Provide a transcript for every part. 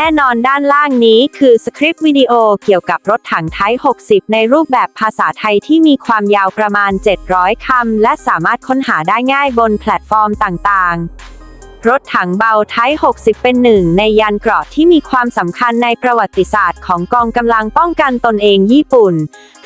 น่นอนด้านล่างนี้คือสคริปต์วิดีโอเกี่ยวกับรถถังไทย 60 ในรูปแบบภาษาไทยที่มีความยาวประมาณ 700 คำ และสามารถค้นหาได้ง่ายบนแพลตฟอร์มต่างๆ รถถังเบาไทย 60 เป็นหนึ่งในยานเกราะที่มีความสำคัญในประวัติศาสตร์ของกองกำลังป้องกันตนเองญี่ปุ่น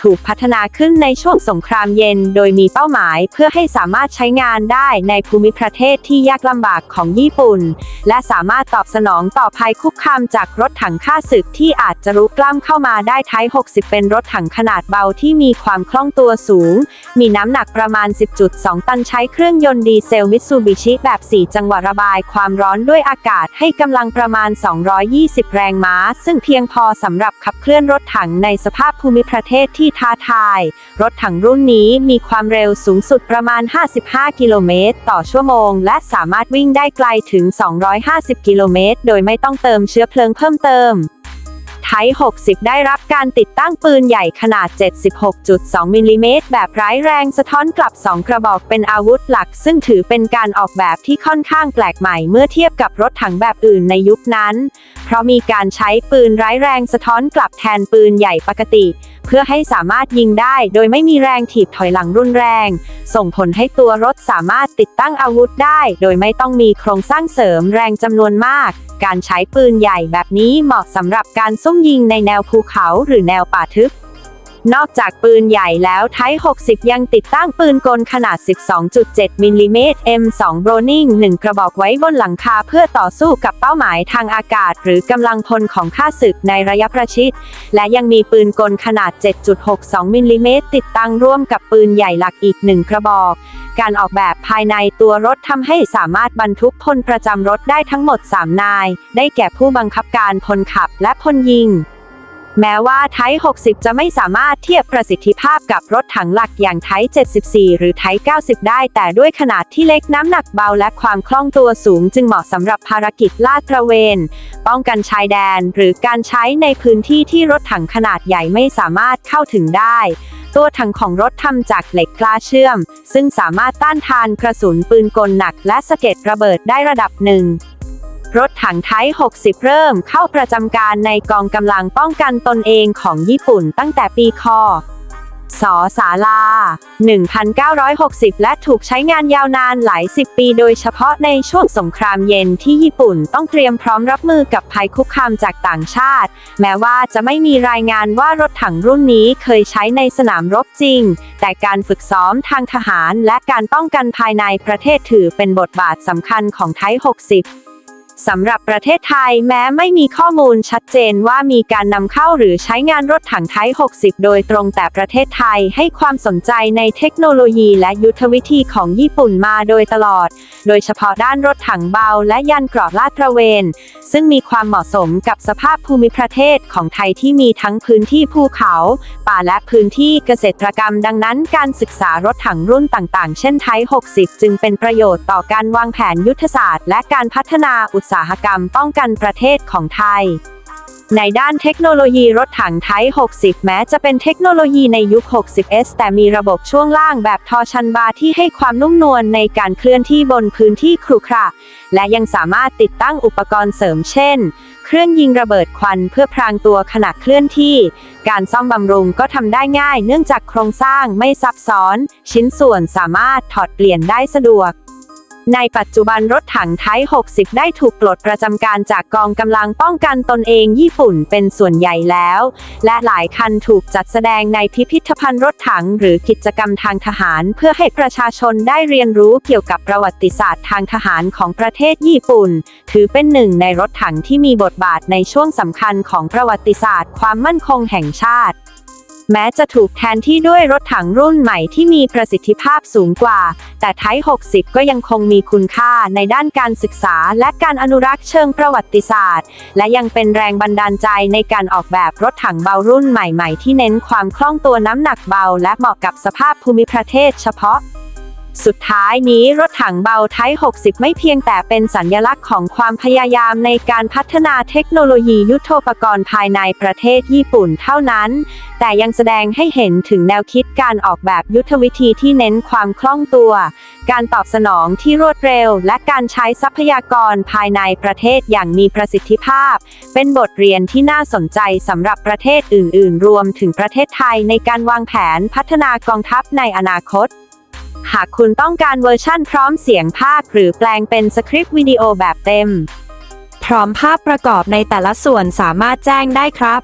ถูกพัฒนาขึ้นในช่วงสงครามเย็น โดยมีเป้าหมายเพื่อให้สามารถใช้งานได้ในภูมิประเทศที่ยากลำบากของญี่ปุ่น และสามารถตอบสนองต่อภัยคุกคามจากรถถังฆ่าศึกที่อาจจะรุกล้ำเข้ามาได้ไทย 60 เป็นรถถังขนาดเบาที่มีความคล่องตัวสูง มีน้ำหนักประมาณ 10.2 ตันใช้เครื่องยนต์ดีเซลมิตซูบิชิแบบ 4 จังหวะระบายความร้อนด้วยอากาศให้กำลังประมาณ 220 แรงม้า ซึ่งเพียงพอสำหรับขับเคลื่อนรถถังในสภาพภูมิประเทศที่ท้าทาย รถถังรุ่นนี้มีความเร็วสูงสุดประมาณ 55 กิโลเมตร ต่อชั่วโมง และสามารถวิ่งได้ไกลถึง 250 กิโลเมตร โดยไม่ต้องเติมเชื้อเพลิงเพิ่มเติม ไทย60 ได้รับการติดตั้งปืนใหญ่ขนาด 76.2มิลลิเมตรแบบร้ายแรงสะท้อนกลับ 2 กระบอกเป็นอาวุธหลัก ซึ่งถือเป็นการออกแบบที่ค่อนข้างแปลกใหม่เมื่อเทียบกับรถถังแบบอื่นในยุคนั้น เพราะมีการใช้ปืนร้ายแรงสะท้อนกลับแทนปืนใหญ่ปกติ เพื่อให้สามารถยิงได้โดยไม่มีแรงถีบถอยหลังรุนแรง ส่งผลให้ตัวรถสามารถติดตั้งอาวุธได้ โดยไม่ต้องมีโครงสร้างเสริมแรงจำนวนมาก การใช้ปืนใหญ่แบบนี้เหมาะสำหรับการซุ่มยิงในแนวภูเขาหรือแนวป่าทึบ นอกจากปืนใหญ่แล้วไทย 60 ยังติดตั้งปืนกลขนาด 12.7 มิลลิเมตร M2 Browning 1 กระบอกไว้บนหลังคาเพื่อต่อสู้กับเป้าหมายทางอากาศ หรือกำลังพลของข้าศึกในระยะประชิด และยังมีปืนกลขนาด 7.62 มิลลิเมตรติดตั้งร่วมกับปืนใหญ่หลักอีกหนึ่งกระบอก การออกแบบภายในตัวรถทำให้สามารถบรรทุกพลประจำรถได้ทั้งหมด 3 นาย ได้แก่ผู้บังคับการพลขับและพลยิง แม้ว่าไทย60 จะไม่สามารถเทียบประสิทธิภาพกับรถถังหลักอย่างไทย74 หรือไทย90 ได้ แต่ด้วยขนาดที่เล็กน้ำหนักเบาและความคล่องตัวสูง จึงเหมาะสำหรับภารกิจลาดตระเวน ป้องกันชายแดน หรือการใช้ในพื้นที่ที่รถถังขนาดใหญ่ไม่สามารถเข้าถึงได้ ตัวถังของรถทำจากเหล็กกล้าเชื่อม ซึ่งสามารถต้านทานกระสุนปืนกลหนักและสะเก็ดระเบิดได้ระดับหนึ่งรถถังไทย 60 เริ่มเข้าประจำการในกองกำลังป้องกันตนเองของญี่ปุ่นตั้งแต่ปีคศ ศาลา 1960 และถูกใช้งานยาวนานหลายสิบปีโดยเฉพาะในช่วงสงครามเย็นที่ญี่ปุ่นต้องเตรียมพร้อมรับมือกับภัยคุกคามจากต่างชาติ แม้ว่าจะไม่มีรายงานว่ารถถังรุ่นนี้เคยใช้ในสนามรบจริง แต่การฝึกซ้อมทางทหารและการป้องกันภายในประเทศถือเป็นบทบาทสำคัญของไทย60 สำหรับประเทศไทยแม้ไม่มีข้อมูลชัดเจนว่ามีการนำเข้าหรือใช้งานรถถังไทย 60 โดยตรงแต่ประเทศไทยให้ความสนใจในเทคโนโลยีและยุทธวิธีของญี่ปุ่นมาโดยตลอด โดยเฉพาะด้านรถถังเบาและยานเกราะลาดตระเวน ซึ่งมีความเหมาะสมกับสภาพภูมิประเทศของไทยที่มีทั้งพื้นที่ภูเขา ป่าและพื้นที่เกษตรกรรม ดังนั้น การศึกษารถถังรุ่นต่าง ๆ เช่นไทย 60 จึงเป็นประโยชน์ต่อการวางแผนยุทธศาสตร์ และการพัฒนาอุตสาหกรรมป้องกันประเทศของไทย ในด้านเทคโนโลยีรถถังไทย 60 แม้จะเป็นเทคโนโลยีในยุค 60S แต่มีระบบช่วงล่างแบบทอชันบาร์ที่ให้ความนุ่มนวลในการเคลื่อนที่บนพื้นที่ครุขระและยังสามารถติดตั้งอุปกรณ์เสริมเช่น เครื่องยิงระเบิดควันเพื่อพรางตัวขณะเคลื่อนที่ การซ่อมบำรุงก็ทำได้ง่าย เนื่องจากโครงสร้างไม่ซับซ้อน ชิ้นส่วนสามารถถอดเปลี่ยนได้สะดวก ในปัจจุบันรถถังไทย 60 ได้ถูกปลดประจำการจากกองกำลังป้องกันตนเองญี่ปุ่นเป็นส่วนใหญ่แล้ว และหลายคันถูกจัดแสดงในพิพิธภัณฑ์รถถังหรือกิจกรรมทางทหาร เพื่อให้ประชาชนได้เรียนรู้เกี่ยวกับประวัติศาสตร์ทางทหารของประเทศญี่ปุ่น ถือเป็นหนึ่งในรถถังที่มีบทบาทในช่วงสำคัญของประวัติศาสตร์ ความมั่นคงแห่งชาติ แม้จะถูกแทนที่ด้วยรถถังรุ่นใหม่ที่มีประสิทธิภาพสูงกว่า แต่ไทย 60 ก็ยังคงมีคุณค่าในด้านการศึกษา และการอนุรักษ์เชิงประวัติศาสตร์ และยังเป็นแรงบันดาลใจในการออกแบบรถถังเบารุ่นใหม่ ๆ ที่เน้นความคล่องตัวน้ำหนักเบา และเหมาะกับสภาพภูมิประเทศเฉพาะ สุดท้ายนี้รถถังเบาไทย 60 ไม่เพียงแต่เป็นสัญลักษณ์ของความพยายามในการพัฒนาเทคโนโลยียุทโธปกรณ์ภายในประเทศญี่ปุ่นเท่านั้น แต่ยังแสดงให้เห็นถึงแนวคิดการออกแบบยุทธวิธีที่เน้นความคล่องตัว การตอบสนองที่รวดเร็ว และการใช้ทรัพยากรภายในประเทศอย่างมีประสิทธิภาพ เป็นบทเรียนที่น่าสนใจสำหรับประเทศอื่น ๆ รวมถึงประเทศไทยในการวางแผนพัฒนากองทัพในอนาคต หากคุณต้องการเวอร์ชั่นพร้อมเสียงภาคหรือแปลงเป็นสคริปต์วิดีโอแบบเต็ม พร้อมภาพประกอบในแต่ละส่วนสามารถแจ้งได้ครับ